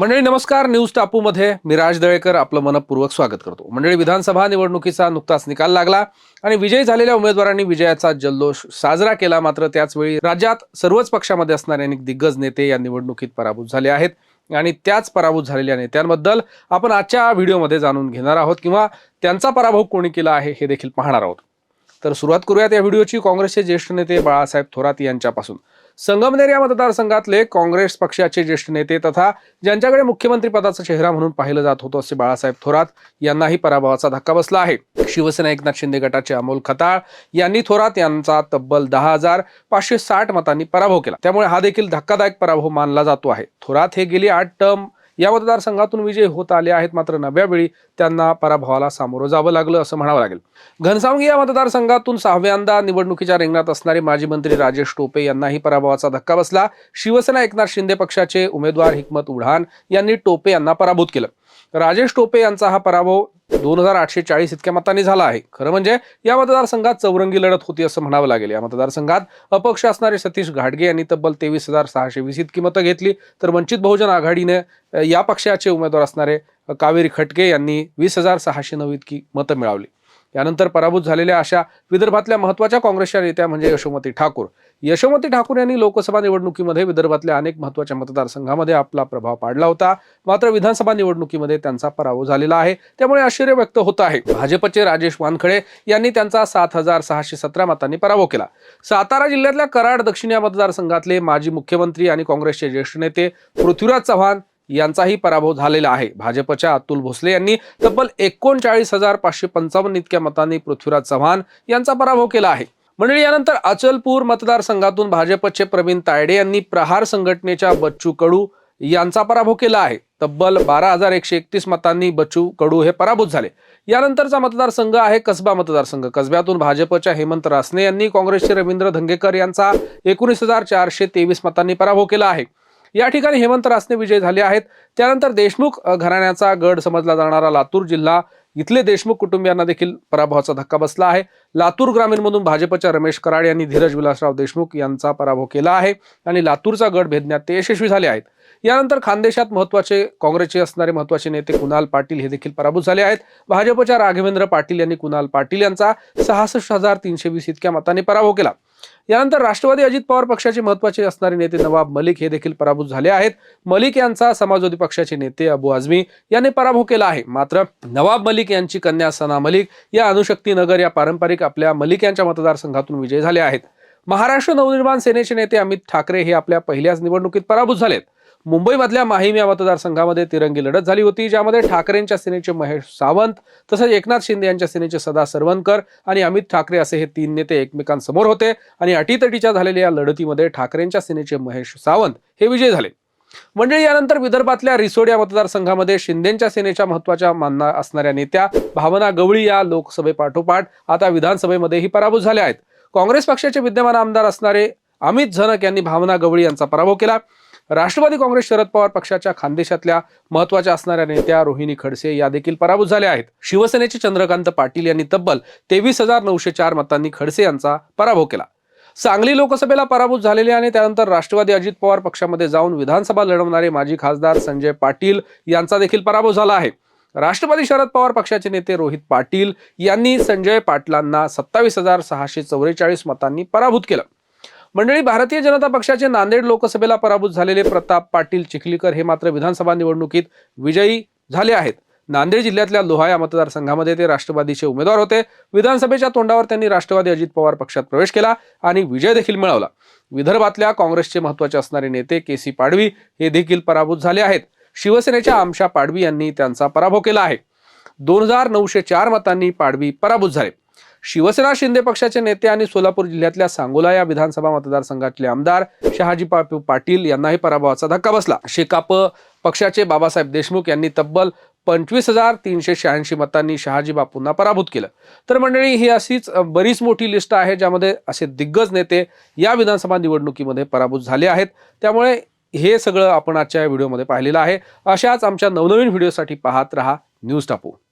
मंडळी नमस्कार. न्यूज टापूमध्ये मी राज दळेकर. आपलं मनपूर्वक स्वागत करतो. मंडळी विधानसभा निवडणुकीचा नुकताच निकाल लागला आणि विजयी झालेल्या उमेदवारांनी विजयाचा जल्लोष साजरा केला. मात्र त्याचवेळी राज्यात सर्वच पक्षामध्ये असणारे अनेक दिग्गज नेते या निवडणुकीत पराभूत झाले आहेत आणि त्याच पराभूत झालेल्या नेत्यांबद्दल आपण आजच्या व्हिडिओमध्ये जाणून घेणार आहोत किंवा त्यांचा पराभव कोणी केला आहे हे देखील पाहणार आहोत. तर सुरुवात करूयात या व्हिडिओची. काँग्रेसचे ज्येष्ठ नेते बाळासाहेब थोरात यांच्यापासून. संगमनेर या मतदारसंघातले काँग्रेस पक्षाचे ज्येष्ठ नेते तथा ज्यांच्याकडे मुख्यमंत्री पदाचा चेहरा म्हणून पाहिलं जात होतं असे बाळासाहेब थोरात यांनाही पराभवाचा धक्का बसला आहे. शिवसेना एकनाथ शिंदे गटाचे अमोल खताळ यांनी थोरात यांचा तब्बल दहा हजार पाचशे साठ मतांनी पराभव केला. त्यामुळे हा देखील धक्कादायक पराभव मानला जातो आहे. थोरात हे गेली आठ टर्म या मतदारसंघातून विजय होत आले आहेत मात्र नव्या वेळी त्यांना पराभवाला सामोरं जावं लागलं असं म्हणावं लागेल. घनसावंगी या मतदारसंघातून सहाव्यांदा निवडणुकीच्या रिंगणात असणारे माजी मंत्री राजेश टोपे यांनाही पराभवाचा धक्का बसला. शिवसेना एकनाथ शिंदे पक्षाचे उमेदवार हिकमत उढान यांनी टोपे यांना पराभूत केलं. राजेश टोपे यांचा हा पराभव दोन हजार आठशे चाळीस इतक्या मतांनी झाला आहे. खरं म्हणजे या मतदारसंघात चौरंगी लढत होती असं म्हणावं लागेल. या मतदारसंघात अपक्ष असणारे सतीश घाटगे यांनी तब्बल तेवीस हजार सहाशे वीस इतकी मतं घेतली. तर वंचित बहुजन आघाडीने या पक्षाचे उमेदवार असणारे कावेरी खटके यांनी वीस हजार सहाशे नऊ इतकी मतं मिळवली. यानंतर पराभूत झालेल्या अशा विदर्भातल्या महत्त्वाच्या काँग्रेसच्या नेत्या म्हणजे यशोमती ठाकूर. यशोमती ठाकूर यांनी लोकसभा निवडणुकीमध्ये विदर्भातल्या अनेक महत्त्वाच्या मतदारसंघामध्ये आपला प्रभाव पाडला होता. मात्र विधानसभा निवडणुकीमध्ये त्यांचा पराभव झालेला आहे. त्यामुळे आश्चर्य व्यक्त होत आहे. भाजपचे राजेश वानखडे यांनी त्यांचा सात हजार सहाशे सतरा मतांनी पराभव केला. सातारा जिल्ह्यातल्या कराड दक्षिण या मतदारसंघातले माजी मुख्यमंत्री आणि काँग्रेसचे ज्येष्ठ नेते पृथ्वीराज चव्हाण यांचाही पराभव झालेला आहे. भाजपच्या अतुल भोसले यांनी तब्बल एकोणचाळीस हजार पाचशे पंचावन्न इतक्या मतांनी पृथ्वीराज चव्हाण यांचा पराभव केला आहे. मंडळी यानंतर अचलपूर मतदारसंघातून भाजपचे प्रवीण तायडे यांनी प्रहार संघटनेच्या बच्चू कडू यांचा पराभव केला आहे. तब्बल बारा हजार एकशे एकतीस मतांनी बच्चू कडू हे पराभूत झाले. यानंतरचा मतदारसंघ आहे कसबा मतदारसंघ. कसब्यातून भाजपच्या हेमंत रासने यांनी काँग्रेसचे रवींद्र धंगेकर यांचा एकोणीस हजार चारशे तेवीस मतांनी पराभव केला आहे. या ठिकाणी हेमंत रासने विजय झाले आहेत. त्यानंतर देशमुख घराण्याचा गड समजला जाणारा लातूर जिल्हा. इथले देशमुख कुटुंबियांना देखील पराभवाचा धक्का बसला आहे. लातूर ग्रामीणमधून भाजपच्या रमेश कराड यांनी धीरज विलासराव देशमुख यांचा पराभव केला आहे आणि लातूरचा गड भेदण्यात ते यशस्वी झाले आहेत. यानंतर खानदेशात महत्त्वाचे काँग्रेसचे असणारे महत्त्वाचे नेते कुणाल पाटील हे देखील पराभूत झाले आहेत. भाजपच्या राघवेंद्र पाटील यांनी कुणाल पाटील यांचा सहासष्ट हजार तीनशे वीस इतक्या मताने पराभव केला. यानंतर राष्ट्रवादी अजित पवार पक्षाचे महत्त्वाचे असणारे नेते नवाब मलिक हे देखील पराभूत झाले आहेत. मलिक यांचा समाजवादी पक्षाचे नेते अबू आझमी यांनी पराभव केला आहे. मात्र नवाब मलिक यांची कन्या सना मलिक या अणुशक्ती नगर या पारंपरिक आपल्या मलिक यांच्या मतदारसंघातून विजय झाले आहेत. महाराष्ट्र नवनिर्माण सेनेचे नेते अमित ठाकरे हे आपल्या पहिल्याच निवडणुकीत पराभूत झालेत. मुंबईमधल्या माहीम या मतदारसंघामध्ये तिरंगी लढत झाली होती ज्यामध्ये ठाकरेंच्या सेनेचे महेश सावंत तसंच एकनाथ शिंदे यांच्या सेनेचे सदा सरवणकर आणि अमित ठाकरे असे हे तीन नेते एकमेकांसमोर होते आणि अटीतटीच्या झालेल्या या लढतीमध्ये ठाकरेंच्या सेनेचे महेश सावंत हे विजयी झाले. मंडळी यानंतर विदर्भातल्या रिसोड या मतदारसंघामध्ये शिंदेच्या सेनेच्या महत्त्वाच्या मानना असणाऱ्या नेत्या भावना गवळी या लोकसभेपाठोपाठ आता विधानसभेमध्येही पराभूत झाल्या आहेत. काँग्रेस पक्षाचे विद्यमान आमदार असणारे अमित झनक यांनी भावना गवळी यांचा पराभव केला. राष्ट्रवादी काँग्रेस शरद पवार पक्षाच्या खानदेशातल्या महत्त्वाच्या असणाऱ्या नेत्या रोहिणी खडसे या देखील पराभूत झाल्या आहेत. शिवसेनेचे चंद्रकांत पाटील यांनी तब्बल तेवीस हजार नऊशे चार मतांनी खडसे यांचा पराभव केला. सांगली लोकसभेला पराभूत झालेले आणि त्यानंतर राष्ट्रवादी अजित पवार पक्षामध्ये जाऊन विधानसभा लढवणारे माजी खासदार संजय पाटील यांचा देखील पराभव झाला आहे. राष्ट्रवादी शरद पवार पक्षाचे नेते रोहित पाटील यांनी संजय पाटलांना सत्तावीस हजार सहाशे चौवेचाळीस मतांनी पराभूत केलं. मंडळी भारतीय जनता पक्षाचे नांदेड लोकसभेला पराभूत झालेले प्रताप पाटील चिखलीकर हे मात्र विधानसभा निवडणुकीत विजयी झाले आहेत. नांदेड जिल्ह्यातल्या लोहा या मतदारसंघामध्ये ते राष्ट्रवादीचे उमेदवार होते. विधानसभेच्या तोंडावर त्यांनी राष्ट्रवादी अजित पवार पक्षात प्रवेश केला आणि विजय देखील मिळवला. विदर्भातल्या काँग्रेसचे महत्त्वाचे असणारे नेते के सी पाडवी हे देखील पराभूत झाले आहेत. शिवसेनेच्या आमशा पाडवी यांनी त्यांचा पराभव केला आहे. दोन हजार नऊशे चार मतांनी पाडवी पराभूत झाले. शिवसेना शिंदे पक्षाचे नेते आणि सोलापूर जिल्ह्यातल्या सांगोला या विधानसभा मतदारसंघातले आमदार शहाजी बापू पाटील यांनाही पराभवाचा धक्का बसला. शेकाप पक्षाचे बाबासाहेब देशमुख यांनी तब्बल पंचवीस हजार तीनशे शहाऐंशी मतांनी शहाजी बापूंना पराभूत केलं. तर मंडळी ही अशीच बरीच मोठी लिस्ट आहे ज्यामध्ये असे दिग्गज नेते या विधानसभा निवडणुकीमध्ये पराभूत झाले आहेत. त्यामुळे हे सगळं आपण आजच्या व्हिडिओमध्ये पाहिलेलं आहे. अशाच आमच्या नवनवीन व्हिडिओसाठी पाहत रहा न्यूज टापू.